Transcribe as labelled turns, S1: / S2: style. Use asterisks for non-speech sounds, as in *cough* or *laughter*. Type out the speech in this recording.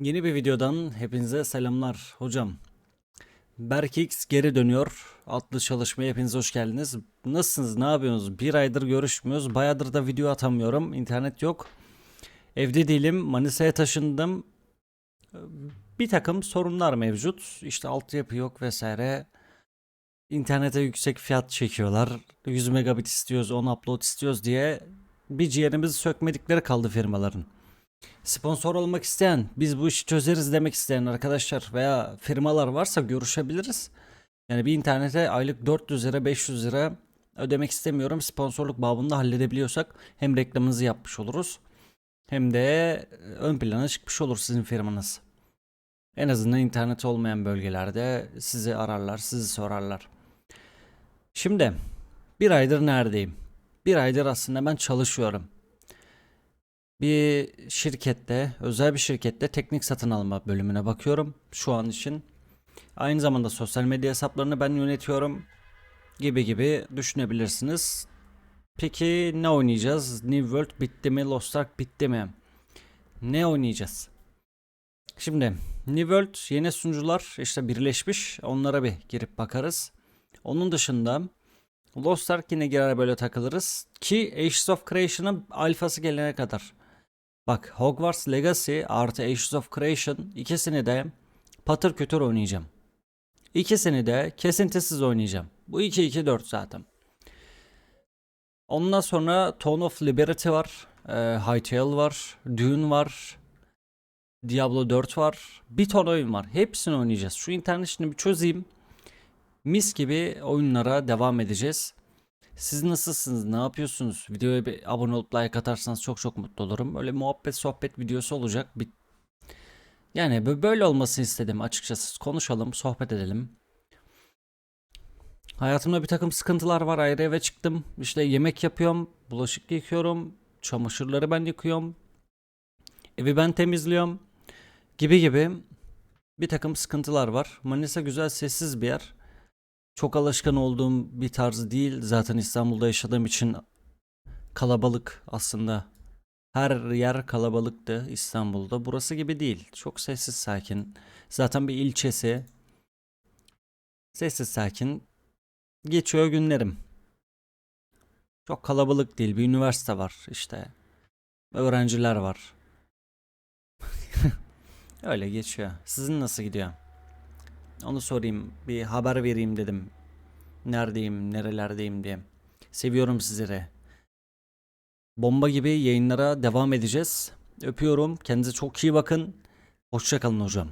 S1: Yeni bir videodan hepinize selamlar hocam. Berkix geri dönüyor. Adlı çalışmaya hepiniz hoş geldiniz. Nasılsınız? Ne yapıyorsunuz? Bir aydır görüşmüyoruz. Bayağıdır da video atamıyorum. İnternet yok. Evde değilim. Manisa'ya taşındım. Bir takım sorunlar mevcut. İşte altyapı yok vesaire. İnternete yüksek fiyat çekiyorlar. 100 megabit istiyoruz, 10 upload istiyoruz diye bir ciğerimizi sökmedikleri kaldı firmaların. Sponsor olmak isteyen, biz bu işi çözeriz demek isteyen arkadaşlar veya firmalar varsa görüşebiliriz. Yani bir internete aylık 400 lira 500 lira ödemek istemiyorum. Sponsorluk babında halledebiliyorsak hem reklamınızı yapmış oluruz hem de ön plana çıkmış olur sizin firmanız. En azından internet olmayan bölgelerde sizi ararlar, sizi sorarlar. Şimdi bir aydır neredeyim? Bir aydır aslında ben çalışıyorum bir şirkette, özel bir şirkette teknik satın alma bölümüne bakıyorum şu an için. Aynı zamanda sosyal medya hesaplarını ben yönetiyorum gibi gibi düşünebilirsiniz. Peki ne oynayacağız? New World bitti mi? Lost Ark bitti mi? Ne oynayacağız? Şimdi New World yeni sunucular işte birleşmiş. Onlara bir girip bakarız. Onun dışında Lost Ark yine girer böyle takılırız. Ki Ashes of Creation'ın alfası gelene kadar. Bak Hogwarts Legacy artı Ashes of Creation ikisini de patır kütür oynayacağım. İkisini de kesintisiz oynayacağım. Bu 2-2-4 zaten. Ondan sonra Tone of Liberty var. E, Hytale var. Dune var. Diablo 4 var. Bir ton oyun var. Hepsini oynayacağız. Şu internet işini bir çözeyim. Mis gibi oyunlara devam edeceğiz. Siz nasılsınız? Ne yapıyorsunuz? Videoya bir abone olup like atarsanız çok çok mutlu olurum. Öyle muhabbet sohbet videosu olacak. Bir... Yani bö- böyle olmasını istedim açıkçası. Konuşalım, sohbet edelim. Hayatımda bir takım sıkıntılar var. Ayrı eve çıktım. İşte yemek yapıyorum, bulaşık yıkıyorum, çamaşırları ben yıkıyorum. Evi ben temizliyorum. Gibi gibi bir takım sıkıntılar var. Manisa güzel sessiz bir yer çok alışkın olduğum bir tarz değil. Zaten İstanbul'da yaşadığım için kalabalık aslında. Her yer kalabalıktı İstanbul'da. Burası gibi değil. Çok sessiz sakin. Zaten bir ilçesi. Sessiz sakin. Geçiyor günlerim. Çok kalabalık değil. Bir üniversite var işte. Öğrenciler var. *laughs* Öyle geçiyor. Sizin nasıl gidiyor? Onu sorayım. Bir haber vereyim dedim. Neredeyim, nerelerdeyim diye. Seviyorum sizleri. Bomba gibi yayınlara devam edeceğiz. Öpüyorum. Kendinize çok iyi bakın. Hoşçakalın hocam.